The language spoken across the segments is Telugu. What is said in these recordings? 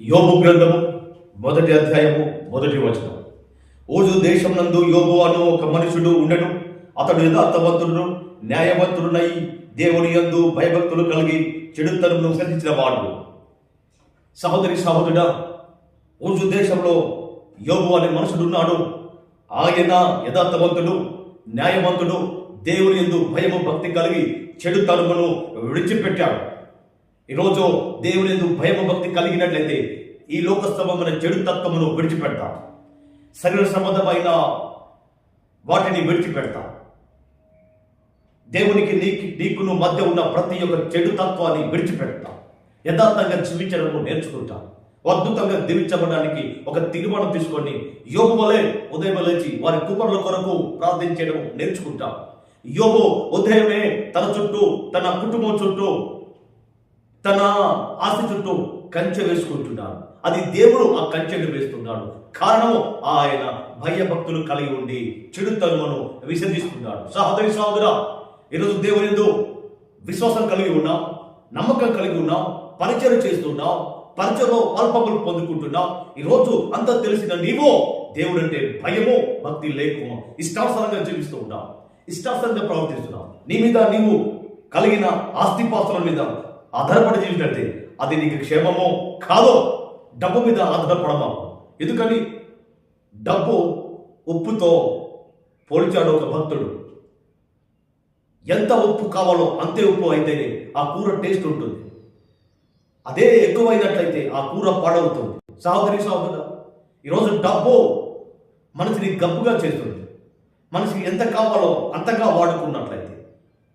యోబు గ్రంథము మొదటి అధ్యాయము మొదటి వచనం. ఓజు దేశం నందు యోబు అను ఒక మనుషుడు ఉండను. అతడు యథార్థవంతుడు న్యాయవంతుడునై దేవుని యందు భయభక్తులు కలిగి చెడుతనమును విసర్జించిన వాడు. సహోదరి సహోదరుడ ఓజు దేశంలో యోబు అనే మనుషుడు ఉన్నాడు. ఆయన యథార్థవంతుడు న్యాయవంతుడు దేవుని యందు భయము భక్తి కలిగి చెడు తరుమును విడిచిపెట్టాడు. ఈరోజు దేవుని యందు భయము భక్తి కలిగినట్లయితే ఈ లోకస్తమైన చెడు తత్వమును విడిచిపెడతాం. శరీర సంబంధమైన వాటిని విడిచిపెడతాం. దేవునికి నీకు నీకును మధ్య ఉన్న ప్రతి ఒక్క చెడు తత్వాన్ని విడిచిపెడతాం. యథార్థంగా జీవించడము నేర్చుకుంటాం. అద్భుతంగా దీవించబడడానికి ఒక తీర్మానం తీసుకొని యోగు వలె ఉదయం లేచి వారి కుమారుల కొరకు ప్రార్థించడం నేర్చుకుంటాం. యోగు ఉదయమే తన చుట్టూ తన కుటుంబం చుట్టూ తన ఆస్తి చుట్టూ కంచె వేసుకుంటున్నాడు. అది దేవుడు ఆ కంచెను వేస్తున్నాడు. కారణం ఆయన భయభక్తులు కలిగి ఉండి చెడు తనుమను విసర్జిస్తున్నాడు. సహోదరి సహోదర ఈరోజు దేవుని యందు విశ్వాసం కలిగి ఉన్నాం నమ్మకం కలిగి ఉన్నాం పరిచయం చేస్తున్నాం పరిచయంలో అల్పములు పొందుకుంటున్నాం. ఈరోజు అంతా తెలిసిన నీవో దేవుడు అంటే భయము భక్తి లేకు ఇష్టానుసారంగా జీవిస్తూ ఉన్నాం ఇష్టానుసారంగా ప్రవర్తిస్తున్నాం నీ మీద నీవు కలిగిన ఆస్తిపాస్తుల మీద ఆధారపడి జీవితంటే అది నీకు క్షేమమో కాదో డబ్బు మీద ఆధారపడమా ఎందుకని? డబ్బు ఉప్పుతో పోల్చాడు ఒక భక్తుడు. ఎంత ఉప్పు కావాలో అంతే ఉప్పు అయితేనే ఆ కూర టేస్ట్ ఉంటుంది. అదే ఎక్కువైనట్లయితే ఆ కూర పాడవుతుంది. సహోదరి సహోదరు ఈరోజు డబ్బు మనిషిని గబ్బుగా చేస్తుంది. మనిషికి ఎంత కావాలో అంతగా వాడుకున్నట్లయితే.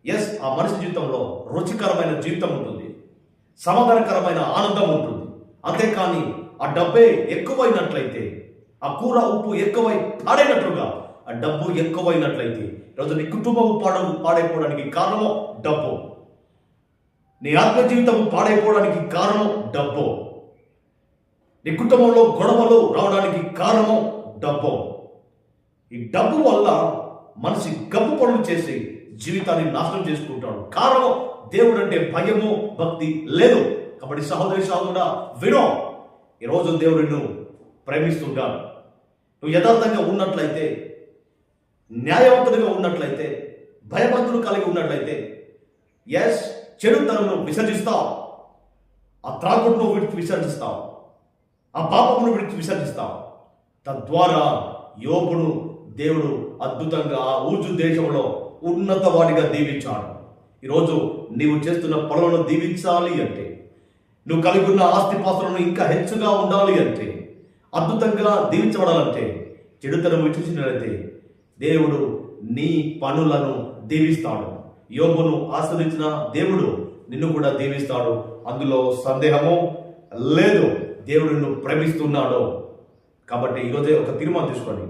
ఎస్ ఆ మనిషి జీవితంలో రుచికరమైన జీవితం ఉంటుంది. సమాధానకరమైన ఆనందం ఉంటుంది. అంతేకాని ఆ డబ్బే ఎక్కువైనట్లయితే ఆ కూర ఉప్పు ఎక్కువై పాడైనట్లుగా ఆ డబ్బు ఎక్కువైనట్లయితే ఈరోజు నీ కుటుంబం పాడ పాడైపోవడానికి కారణం డబ్బు. నీ ఆత్మ జీవితం పాడైపోవడానికి కారణం డబ్బు. నీ కుటుంబంలో గొడవలు రావడానికి కారణం డబ్బు. ఈ డబ్బు వల్ల మనిషి గబ్బు పనులు చేసి జీవితాన్ని నాశనం చేసుకుంటాడు. కారణం దేవుడు అంటే భయము భక్తి లేదు. కాబట్టి సహోదరి సహోదరుడా వినో. ఈరోజు దేవుడు నువ్వు ప్రేమిస్తుంటాడు. నువ్వు యథార్థంగా ఉన్నట్లయితే న్యాయవంతుడిగా ఉన్నట్లయితే భయభక్తులు కలిగి ఉన్నట్లయితే ఎస్ చెడుతనను విసర్జిస్తావు. ఆ త్రాగుడును విడిచి విసర్జిస్తావు. ఆ పాపమును విడిచి విసర్జిస్తావు. తద్వారా యోగుడు దేవుడు అద్భుతంగా ఆ ఊజు దేశంలో ఉన్నత వాడిగా దీవించాడు. ఈరోజు నీవు చేస్తున్న పనులను దీవించాలి అంటే నువ్వు కలిగి ఉన్న ఆస్తిపాస్తులను ఇంకా హెచ్చుగా ఉండాలి అంటే అద్భుతంగా దీవించబడాలంటే చెడుతనం చూసినట్లయితే దేవుడు నీ పనులను దీవిస్తాడు. యోగును ఆశ్రయించిన దేవుడు నిన్ను కూడా దీవిస్తాడు. అందులో సందేహము లేదు దేవుడు నిన్ను ప్రేమిస్తున్నాడు. కాబట్టి ఈరోజే ఒక తీర్మానం తీసుకోండి.